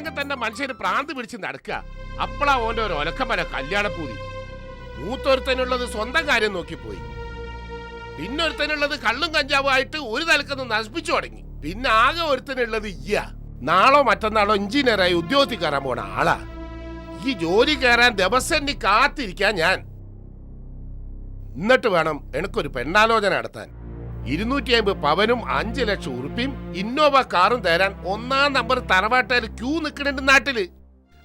അല്ലെങ്കിൽ തന്നെ മനുഷ്യന് പ്രാന്ത് പിടിച്ച് നടക്കുക? അപ്പളാ ഓന്റെ ഒരു ഒലക്കമല കല്യാണപ്പൂതി. മൂത്തൊരുത്തനുള്ളത് സ്വന്തം കാര്യം നോക്കിപ്പോയി. പിന്നെ ഒരുത്തനുള്ളത് കള്ളും കഞ്ചാവുമായിട്ട് ഒരു തലക്കൊന്ന് നശിപ്പിച്ചു തുടങ്ങി. പിന്നെ ആകെ ഒരുത്തനുള്ളത് ഇയ്യ. നാളോ മറ്റന്നാളോ എഞ്ചിനീയറായി ഉദ്യോഗത്തിൽ കയറാൻ പോണ ആളാ. ഈ ജോലി കയറാൻ ദിവസം കാത്തിരിക്കാൻ ഞാൻ. എന്നിട്ട് വേണം എനിക്കൊരു പെണ്ണാലോചന നടത്താൻ. ഇരുന്നൂറ്റി അമ്പത് പവനും അഞ്ച് ലക്ഷം ഉറുപ്പിയും ഇന്നോവ കാറും തരാൻ ഒന്നാം നമ്പർ തറവാട്ടയിൽ ക്യൂ നിൽക്കുന്നുണ്ട് നാട്ടിൽ.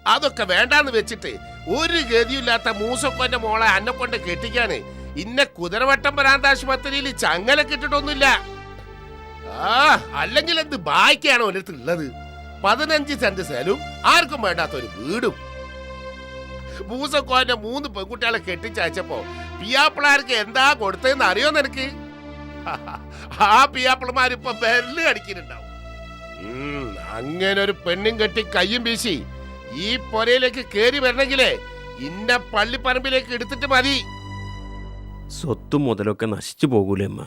അതൊക്കെ വേണ്ടാന്ന് വെച്ചിട്ട് ഒരു ഗതിയില്ലാത്ത മൂസക്കൊന്റെ മോളെ അന്നെ കൊണ്ട് കെട്ടിക്കാന് ഇന്നെ കുതിരവട്ടം ഭ്രാന്താശുപത്രിയിൽ ചങ്ങല കിട്ടിട്ടൊന്നുമില്ല. ആ അല്ലെങ്കിൽ എന്ത് ബാക്കിയാണ് ഒരിടത്ത് ഉള്ളത്? പതിനഞ്ച് സെന്റ് സ്ഥലവും ആർക്കും വേണ്ടാത്ത ഒരു വീടും. മൂസക്കോന്റെ മൂന്ന് പെൺകുട്ടികളെ കെട്ടിച്ചയച്ചപ്പോ പിയാപ്പിളാർക്ക് എന്താ കൊടുത്തതെന്ന് അറിയോ നിനക്ക്? ആ പിയാപ്പിളമാരിപ്പൊ ബെല്ല് അടിക്കുന്നുണ്ടാവും അങ്ങനെ ഒരു പെണ്ണും കെട്ടി കയ്യും വീശി ഈ പൊരയിലേക്ക് കേറി വരണമെങ്കിലേ ഇന്ന പള്ളിപ്പറമ്പിലേക്ക് എടുത്തിട്ട് മതി. സ്വത്തും മുതലൊക്കെ നശിച്ചു പോകൂലേ അമ്മ.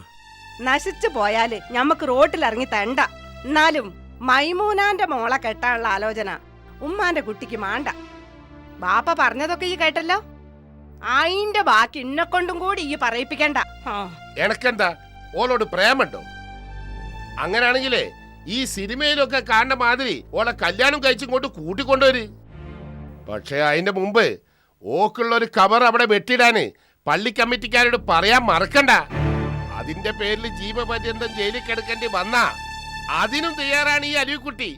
നശിച്ചു പോയാൽ ഞമ്മക്ക് റോട്ടിൽ ഇറങ്ങി തണ്ട. എന്നാലും മൈമൂനാന്റെ മോളെ കെട്ടാനുള്ള ആലോചന ഉമ്മാന്റെ കുട്ടിക്ക് മാണ്ട. ബാപ്പ പറഞ്ഞതൊക്കെ ഈ കേട്ടല്ലോ? അയിന്റെ ബാക്കി ഇന്നെ കൊണ്ടും കൂടി ഈ പറയിപ്പിക്കണ്ട. ആ. എനക്കെന്താ? ഓളോട് പ്രേമുണ്ടോ? അങ്ങനാണെങ്കിലേ ഈ സിനിമയിലൊക്കെ കാണുന്ന മാതിരി ഓളെ കല്യാണം കഴിച്ചിങ്ങോട്ട് കൂട്ടിക്കൊണ്ടുവര്. പക്ഷേ അതിന്റെ മുമ്പ് ഓക്കുള്ള ഒരു കവർ അവിടെ വെട്ടിടാന് പള്ളി കമ്മിറ്റിക്കാരോട് പറയാൻ മറക്കണ്ട. അതിന്റെ പേരിൽ ജീവപര്യന്തം ജയിലിൽ കിടക്കേണ്ടി വന്നാ അതിനും തയ്യാറാണ് ഈ അലിവിക്കുട്ടി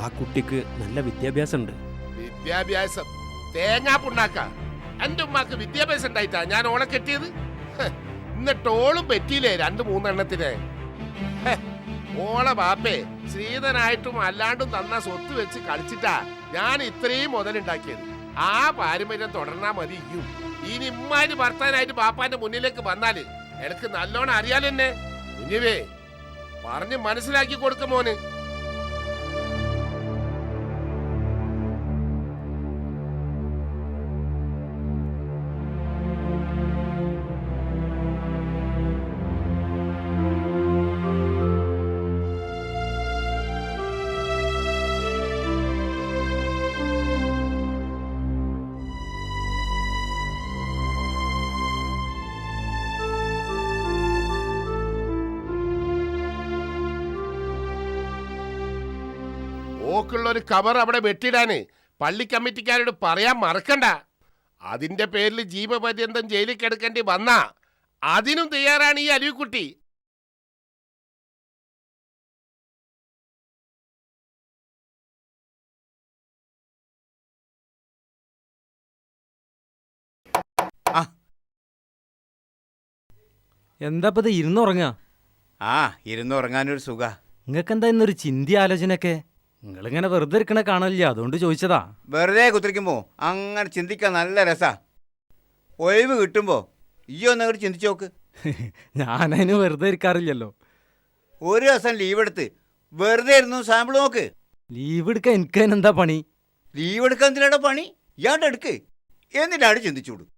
ആ കുട്ടിക്ക് നല്ല വിദ്യാഭ്യാസം ഉണ്ട് വിദ്യാഭ്യാസം തേങ്ങാ പുണ്ണാക്ക എന്റെ ഉമ്മാക്ക് വിദ്യാഭ്യാസം ഉണ്ടായിട്ടാ ഞാൻ ഓളെ കെട്ടിയത്? എന്നിട്ട് ഓളും പറ്റിയില്ലേ രണ്ട് മൂന്നെണ്ണത്തിന്? ഓളെ ബാപ്പേ ശ്രീധനായിട്ടും അല്ലാണ്ടും തന്ന സ്വത്ത് വെച്ച് കളിച്ചിട്ടാ ഞാൻ ഇത്രയും മുതലുണ്ടാക്കിയത്. ആ പാരമ്പര്യം തുടർന്നാ മതി. ഇനി ഇമ്മാര് ഭർത്താനായിട്ട് ബാപ്പാന്റെ മുന്നിലേക്ക് വന്നാൽ എനിക്ക് നല്ലോണം അറിയാലെന്നെ കുഞ്ഞുവേ പറഞ്ഞ് മനസ്സിലാക്കി കൊടുക്കും മോന്. ഓക്കുള്ള ഒരു കവർ അവിടെ വെട്ടിടാന്. പള്ളി കമ്മിറ്റിക്കാരോട് പറയാൻ മറക്കണ്ട. അതിന്റെ പേരിൽ ജീവപര്യന്തം ജയിലിൽ കിടക്കേണ്ടി വന്നാ. അതിനും തയ്യാറാണ് ഈ അലിക്കുട്ടി എന്താ ഇപ്പൊ ഇത് ഇരുന്നുറങ്ങാ? ആ ഇരുന്നുറങ്ങാനൊരു സുഖ. നിങ്ങൾക്ക് എന്താ ഇന്നൊരു ചിന്തി ആലോചനയൊക്കെ? നിങ്ങളിങ്ങനെ വെറുതെ ഇരിക്കണ കാണില്ല അതുകൊണ്ട് ചോദിച്ചതാ. വെറുതെ കുത്തിരിക്കുമ്പോ അങ്ങനെ ചിന്തിക്കാൻ നല്ല രസാ. ഒഴിവ് കിട്ടുമ്പോ ഈ ഒന്നങ്ങോട്ട് ചിന്തിച്ചു നോക്ക്. ഞാനതിന് വെറുതെ ഇരിക്കാറില്ലല്ലോ. ഒരു ദിവസം ലീവ് എടുത്ത് വെറുതെ ഇരുന്നു സാമ്പിൾ നോക്ക്. ലീവ് എടുക്കാൻ എനിക്ക് എന്താ പണി? ലീവ് എടുക്കാൻ എന്തിനാടാ പണി? ഇയാളുടെ എടുക്ക്. എന്നിട്ടാണ് ചിന്തിച്ചൂട്.